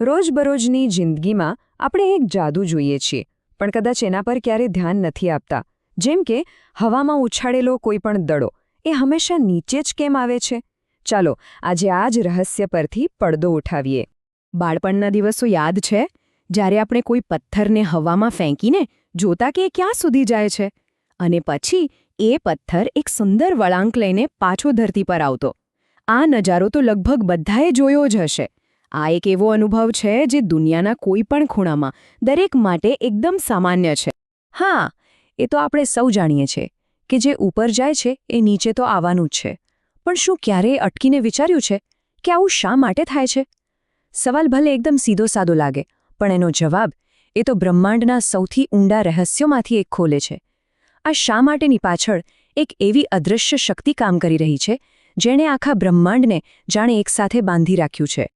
રોજબરોજની જિંદગીમાં આપણે એક જાદુ જોઈએ છીએ, પણ કદાચ એના પર ક્યારે ધ્યાન નથી આપતા. જેમ કે, હવામાં ઉછાળેલો કોઈ પણ દડો, એ હંમેશા નીચે જ કેમ આવે છે? ચાલો, આજે આ જ રહસ્ય પરથી પડદો ઉઠાવીએ. બાળપણના દિવસો યાદ છે? જ્યારે આપણે કોઈ પથ્થરને હવામાં ફેંકીને જોતા કે એ ક્યાં સુધી જાય છે? અને પછી એ પથ્થર એક સુંદર વળાંક લઈને પાછો ધરતી પર આવતો. આ નજારો તો લગભગ બધાએ જોયો જ હશે. આ એક એવો અનુભવ છે જે દુનિયાના કોઈ પણ ખૂણામાં દરેક માટે એકદમ સામાન્ય છે. હા, એ તો આપણે સૌ જાણીએ છીએ કે જે ઉપર જાય છે એ નીચે તો આવવાનું જ છે. પણ શું ક્યારેય અટકીને વિચાર્યું છે કે આવું શા માટે થાય છે? સવાલ ભલે એકદમ સીધો સાદો લાગે, પણ એનો જવાબ એ તો બ્રહ્માંડના સૌથી ઊંડા રહસ્યોમાંથી એક ખોલે છે. આ શા માટેની પાછળ એક એવી અદૃશ્ય શક્તિ કામ કરી રહી છે, જેણે આખા બ્રહ્માંડને જાણે એકસાથે બાંધી રાખ્યું છે.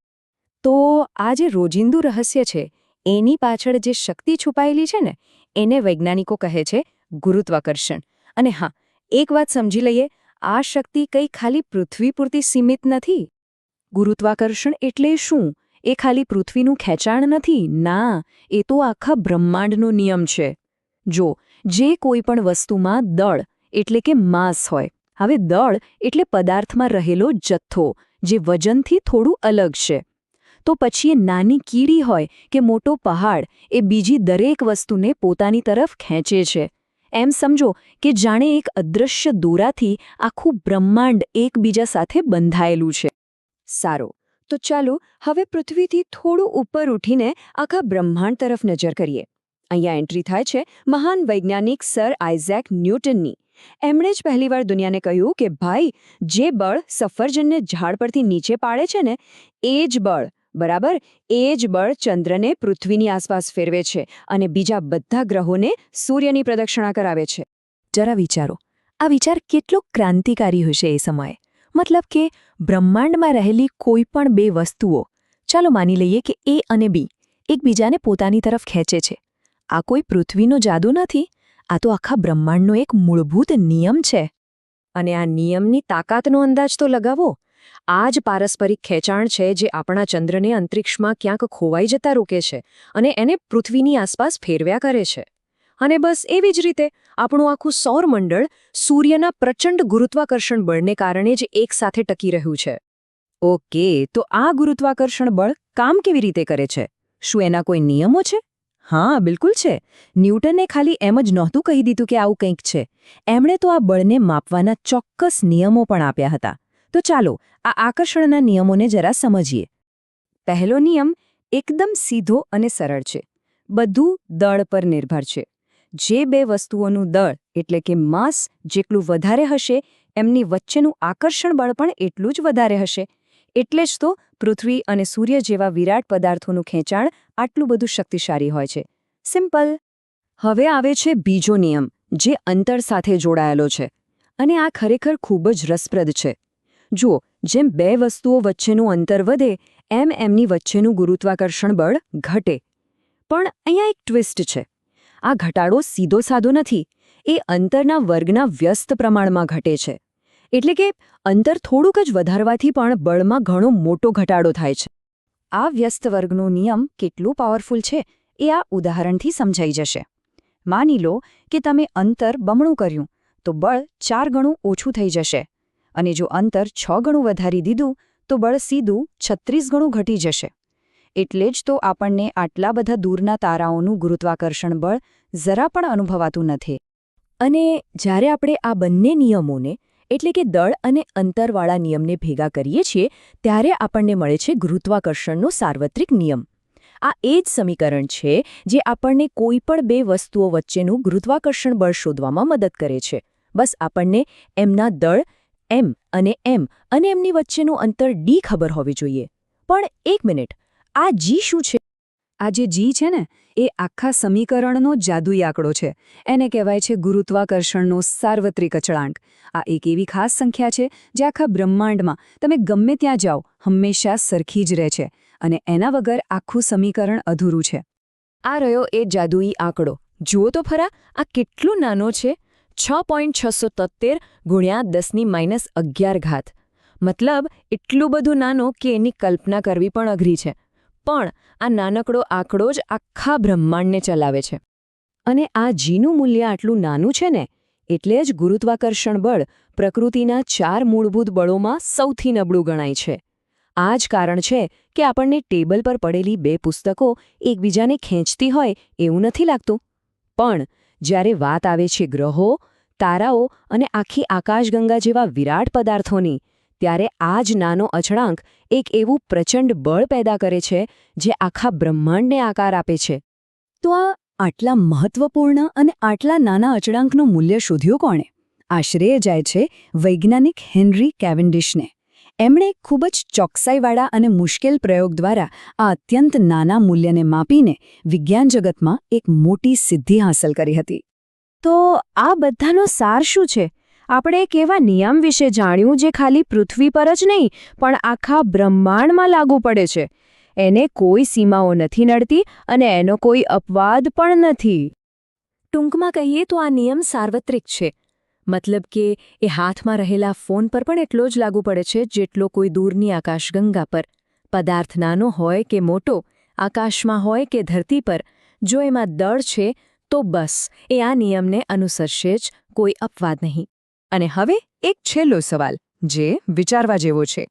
તો આ જે રોજિંદુ રહસ્ય છે, એની પાછળ જે શક્તિ છુપાયેલી છે ને, એને વૈજ્ઞાનિકો કહે છે ગુરુત્વાકર્ષણ. અને હા, એક વાત સમજી લઈએ, આ શક્તિ કંઈ ખાલી પૃથ્વી પૂરતી સીમિત નથી? ગુરુત્વાકર્ષણ એટલે શું? એ ખાલી પૃથ્વીનું ખેંચાણ નથી? ના, એ તો આખા બ્રહ્માંડનો નિયમ છે. જો, જે કોઈ પણ વસ્તુમાં દળ, એટલે કે માસ હોય, હવે દળ એટલે પદાર્થમાં રહેલો જથ્થો, જે વજનથી થોડું અલગ છે. તો પછી એ નાની કીડી હોય કે મોટો પહાડ, એ બીજી દરેક વસ્તુને પોતાની તરફ ખેંચે છે. એમ સમજો કે જાણે એક અદૃશ્ય દોરાથી આખું બ્રહ્માંડ એકબીજા સાથે બંધાયેલું છે. સારો. તો ચાલો હવે પૃથ્વીથી થોડું ઉપર ઉઠીને આખા બ્રહ્માંડ તરફ નજર કરીએ. અહીંયા એન્ટ્રી થાય છે મહાન વૈજ્ઞાનિક સર આઇઝેક ન્યૂટનની. એમણે જ પહેલીવાર દુનિયાને કહ્યું કે ભાઈ, જે બળ સફરજનને ઝાડ પરથી નીચે પાડે છે ને, એ જ બળ બરાબર? એ જ બળ ચંદ્રને પૃથ્વીની આસપાસ ફેરવે છે અને બીજા બધા ગ્રહોને સૂર્યની પ્રદક્ષિણા કરાવે છે. જરા વિચારો, આ વિચાર કેટલો ક્રાંતિકારી હશે એ સમયે. મતલબ કે, બ્રહ્માંડમાં રહેલી કોઈ પણ બે વસ્તુઓ, ચાલો માની લઈએ કે એ અને બી, એકબીજાને પોતાની તરફ ખેંચે છે. આ કોઈ પૃથ્વીનો જાદુ નથી, આ તો આખા બ્રહ્માંડનો એક મૂળભૂત નિયમ છે. અને આ નિયમની તાકાતનો અંદાજ તો લગાવો. આ જ પારસ્પરિક ખેંચાણ છે જે આપણા ચંદ્રને અંતરિક્ષમાં ક્યાંક ખોવાઈ જતા રોકે છે અને એને પૃથ્વીની આસપાસ ફેરવ્યા કરે છે. અને બસ એવી જ રીતે આપણું આખું સૌરમંડળ સૂર્યના પ્રચંડ ગુરુત્વાકર્ષણ બળને કારણે જ એકસાથે ટકી રહ્યું છે. ઓકે, તો આ ગુરુત્વાકર્ષણ બળ કામ કેવી રીતે કરે છે? શું એના કોઈ નિયમો છે? હા, બિલકુલ છે. ન્યૂટને ખાલી એમ જ નહોતું કહી દીધું કે આવું કંઈક છે. એમણે તો આ બળને માપવાના ચોક્કસ નિયમો પણ આપ્યા હતા. તો ચાલો આ આકર્ષણના નિયમોને જરા સમજીએ. પહેલો નિયમ એકદમ સીધો અને સરળ છે. બધું દળ પર નિર્ભર છે. જે બે વસ્તુઓનું દળ, એટલે કે માસ, જેટલું વધારે હશે, એમની વચ્ચેનું આકર્ષણ બળ પણ એટલું જ વધારે હશે. એટલે જ તો પૃથ્વી અને સૂર્ય જેવા વિરાટ પદાર્થોનું ખેંચાણ આટલું બધું શક્તિશાળી હોય છે. સિમ્પલ. હવે આવે છે બીજો નિયમ, જે અંતર સાથે જોડાયેલો છે. અને આ ખરેખર ખૂબ જ રસપ્રદ છે. જુઓ, જેમ બે વસ્તુઓ વચ્ચેનું અંતર વધે, એમ એમની વચ્ચેનું ગુરુત્વાકર્ષણ બળ ઘટે. પણ અહીંયા એક ટ્વિસ્ટ છે. આ ઘટાડો સીધો સાધો નથી. એ અંતરના વર્ગના વ્યસ્ત પ્રમાણમાં ઘટે છે. એટલે કે અંતર થોડુંક જ વધારવાથી પણ બળમાં ઘણો મોટો ઘટાડો થાય છે. આ વ્યસ્ત વર્ગનો નિયમ કેટલું પાવરફુલ છે એ આ ઉદાહરણથી સમજાઈ જશે. માની લો કે તમે અંતર બમણું કર્યું, તો બળ ચાર ગણું ઓછું થઈ જશે. અને જો અંતર છ ગણું વધારી દીધું, તો બળ સીધું છત્રીસ ગણું ઘટી જશે. એટલે જ તો આપણને આટલા બધા દૂરના તારાઓનું ગુરુત્વાકર્ષણ બળ જરા પણ અનુભવાતું નથી. અને જ્યારે આપણે આ બંને નિયમોને, એટલે કે દળ અને અંતરવાળા નિયમને ભેગા કરીએ છીએ, ત્યારે આપણને મળે છે ગુરુત્વાકર્ષણનો સાર્વત્રિક નિયમ. આ એ જ સમીકરણ છે જે આપણને કોઈ પણ બે વસ્તુઓ વચ્ચેનું ગુરુત્વાકર્ષણ બળ શોધવામાં મદદ કરે છે. બસ આપણને એમના દળ એમ અને એમ અને એમની વચ્ચેનું અંતર ડી ખબર હોવી જોઈએ. પણ એક મિનિટ, આ જી શું છે? આ જે જી છે ને, એ આખા સમીકરણનો જાદુઈ આંકડો છે. એને કહેવાય છે ગુરુત્વાકર્ષણનો સાર્વત્રિક અચળાંક. આ એક એવી ખાસ સંખ્યા છે જે આખા બ્રહ્માંડમાં, તમે ગમે ત્યાં જાઓ, હંમેશા સરખી જ રહે છે અને એના વગર આખું સમીકરણ અધૂરું છે. આ રહ્યો એ જાદુઈ આંકડો. જુઓ તો ખરા આ કેટલું નાનો છે? છ પોઈન્ટ છસો તોતેર ગુણ્યા દસની માઇનસ અગિયાર ઘાત. મતલબ, એટલું બધું નાનો કે એની કલ્પના કરવી પણ અઘરી છે. પણ, આ નાનકડો આંકડો જ આખા બ્રહ્માંડને ચલાવે છે. અને આ જીનું મૂલ્ય આટલું નાનું છે ને, એટલે જ ગુરુત્વાકર્ષણ બળ પ્રકૃતિના ચાર મૂળભૂત બળોમાં સૌથી નબળું ગણાય છે. આ જ કારણ છે કે આપણને ટેબલ પર પડેલી બે પુસ્તકો એકબીજાને ખેંચતી હોય એવું નથી લાગતું. પણ જ્યારે વાત આવે છે ગ્રહો, તારાઓ અને આખી આકાશગંગા જેવા વિરાટ પદાર્થોની, ત્યારે આ જ નાનો અચળાંક એક એવું પ્રચંડ બળ પેદા કરે છે જે આખા બ્રહ્માંડને આકાર આપે છે. તો આ આટલા મહત્વપૂર્ણ અને આટલા નાના અચળાંકનું મૂલ્ય શોધ્યું કોણે? આશ્રય જાય છે વૈજ્ઞાનિક હેનરી કેવેન્ડિશને. એમણે ખૂબ જ ચોકસાઈવાળા અને મુશ્કેલ પ્રયોગ દ્વારા આ અત્યંત નાના મૂલ્યને માપીને વિજ્ઞાન જગતમાં એક મોટી સિદ્ધિ હાંસલ કરી હતી. તો આ બધાનો સાર શું છે? આપણે એક એવા નિયમ વિશે જાણ્યું જે ખાલી પૃથ્વી પર જ નહીં, પણ આખા બ્રહ્માંડમાં લાગુ પડે છે. એને કોઈ સીમાઓ નથી નડતી અને એનો કોઈ અપવાદ પણ નથી. ટૂંકમાં કહીએ તો આ નિયમ સાર્વત્રિક છે. મતલબ કે એ હાથમાં રહેલા ફોન પર પણ એટલો જ લાગુ પડે છે જેટલો કોઈ દૂરની આકાશગંગા પર. પદાર્થ નાનો હોય કે મોટો, આકાશમાં હોય કે ધરતી પર, જો એમાં દળ છે, તો બસ, એ આ નિયમને અનુસરશે જ, કોઈ અપવાદ નહીં. અને હવે એક છેલ્લો સવાલ, જે વિચારવા જેવો છે.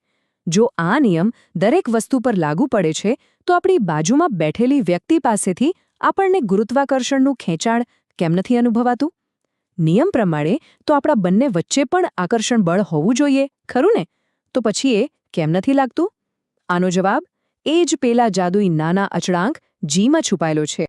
જો આ નિયમ દરેક વસ્તુ પર લાગુ પડે છે, તો આપણી બાજુમાં બેઠેલી વ્યક્તિ પાસેથી આપણને ગુરુત્વાકર્ષણનું ખેંચાણ કેમ નથી અનુભવાતું? નિયમ પ્રમાણે તો આપણા બંને વચ્ચે પણ આકર્ષણ બળ હોવું જોઈએ, ખરું ને? તો પછી એ કેમ નથી લાગતું? આનો જવાબ, એ જ પેલા જાદુઈ નાના અચળાંક જીમાં છુપાયેલો છે.